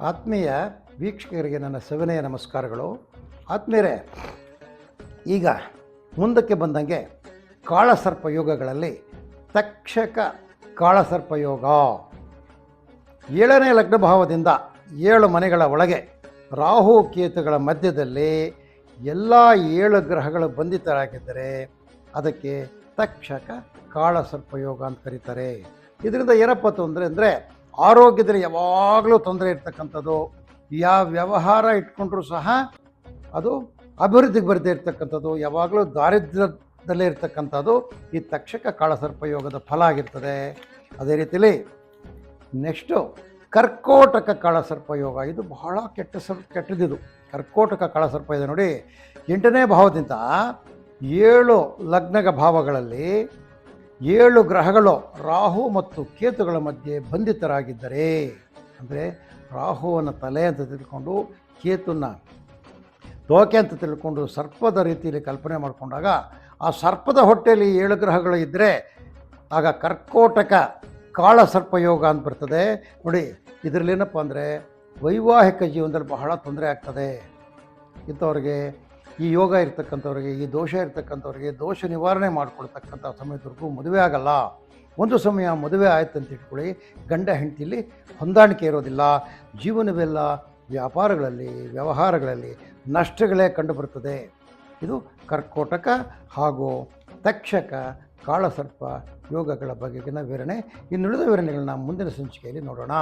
ಆತ್ಮೀಯ ವೀಕ್ಷಕರಿಗೆ ನನ್ನ ಸವಿನಯ ನಮಸ್ಕಾರಗಳು. ಆತ್ಮೀಯರೇ, ಈಗ ಮುಂದಕ್ಕೆ ಬಂದಂಗೆ ಕಾಳಸರ್ಪ ಯೋಗಗಳಲ್ಲಿ ತಕ್ಷಕ ಕಾಳಸರ್ಪ ಯೋಗ. ಏಳನೇ ಲಗ್ನ ಭಾವದಿಂದ ಏಳು ಮನೆಗಳ ಒಳಗೆ ರಾಹು ಕೇತುಗಳ ಮಧ್ಯದಲ್ಲಿ ಎಲ್ಲ ಏಳು ಗ್ರಹಗಳು ಬಂಧಿತರಾಗಿದ್ದರೆ ಅದಕ್ಕೆ ತಕ್ಷಕ ಕಾಳಸರ್ಪ ಯೋಗ ಅಂತ ಕರೀತಾರೆ. ಇದರಿಂದ ಏನಪ್ಪ ತೊಂದರೆ ಅಂದರೆ ಆರೋಗ್ಯದಲ್ಲಿ ಯಾವಾಗಲೂ ತೊಂದರೆ ಇರ್ತಕ್ಕಂಥದ್ದು ಯಾವ ವ್ಯವಹಾರ ಇಟ್ಕೊಂಡ್ರೂ ಸಹ ಅದು ಅಭಿವೃದ್ಧಿಗೆ ಬರದೇ ಇರ್ತಕ್ಕಂಥದ್ದು, ಯಾವಾಗಲೂ ದಾರಿದ್ರ್ಯದಲ್ಲೇ ಇರ್ತಕ್ಕಂಥದ್ದು ಈ ತಕ್ಷಕ ಕಾಳಸರ್ಪಯೋಗದ ಫಲ ಆಗಿರ್ತದೆ. ಅದೇ ರೀತಿಲಿ ನೆಕ್ಸ್ಟು ಕರ್ಕೋಟಕ ಕಾಳಸರ್ಪಯೋಗ ಇದು ಬಹಳ ಕೆಟ್ಟ ಸರ್, ಕೆಟ್ಟದಿದು. ಕರ್ಕೋಟಕ ಕಾಳಸರ್ಪ ಇದೆ ನೋಡಿ, ಎಂಟನೇ ಭಾವದಿಂದ ಏಳು ಲಗ್ನಗ ಭಾವಗಳಲ್ಲಿ ಏಳು ಗ್ರಹಗಳು ರಾಹು ಮತ್ತು ಕೇತುಗಳ ಮಧ್ಯೆ ಬಂಧಿತರಾಗಿದ್ದರೆ, ಅಂದರೆ ರಾಹುವನ್ನು ತಲೆ ಅಂತ ತಿಳ್ಕೊಂಡು ಕೇತುನ ತೋಕೆ ಅಂತ ತಿಳ್ಕೊಂಡು ಸರ್ಪದ ರೀತಿಯಲ್ಲಿ ಕಲ್ಪನೆ ಮಾಡಿಕೊಂಡಾಗ, ಆ ಸರ್ಪದ ಹೊಟ್ಟೆಯಲ್ಲಿ ಏಳು ಗ್ರಹಗಳು ಇದ್ದರೆ ಆಗ ಕರ್ಕೋಟಕ ಕಾಳ ಸರ್ಪಯೋಗ ಅಂತ ಬರ್ತದೆ. ನೋಡಿ ಇದರಲ್ಲಿ ಏನಪ್ಪ ಅಂದರೆ ವೈವಾಹಿಕ ಜೀವನದಲ್ಲಿ ಬಹಳ ತೊಂದರೆ ಆಗ್ತದೆ. ಇಂಥವ್ರಿಗೆ ಈ ಯೋಗ ಇರ್ತಕ್ಕಂಥವ್ರಿಗೆ, ಈ ದೋಷ ಇರ್ತಕ್ಕಂಥವ್ರಿಗೆ ದೋಷ ನಿವಾರಣೆ ಮಾಡಿಕೊಳ್ತಕ್ಕಂಥ ಸಮಯದವರೆಗೂ ಮದುವೆ ಆಗಲ್ಲ. ಒಂದು ಸಮಯ ಮದುವೆ ಆಯ್ತು ಅಂತ ಇಟ್ಕೊಳ್ಳಿ, ಗಂಡ ಹೆಂಡತಿಲಿ ಹೊಂದಾಣಿಕೆ ಇರೋದಿಲ್ಲ. ಜೀವನವೆಲ್ಲ ವ್ಯಾಪಾರಗಳಲ್ಲಿ, ವ್ಯವಹಾರಗಳಲ್ಲಿ ನಷ್ಟಗಳೇ ಕಂಡುಬರುತ್ತದೆ ಇದು ಕರ್ಕೋಟಕ ಹಾಗೂ ತಕ್ಷಕ ಕಾಳಸರ್ಪ ಯೋಗಗಳ ಬಗೆಗಿನ ವಿವರಣೆ. ಇನ್ನುಳಿದ ವಿವರಣೆಗಳನ್ನ ಮುಂದಿನ ಸಂಚಿಕೆಯಲ್ಲಿ ನೋಡೋಣ.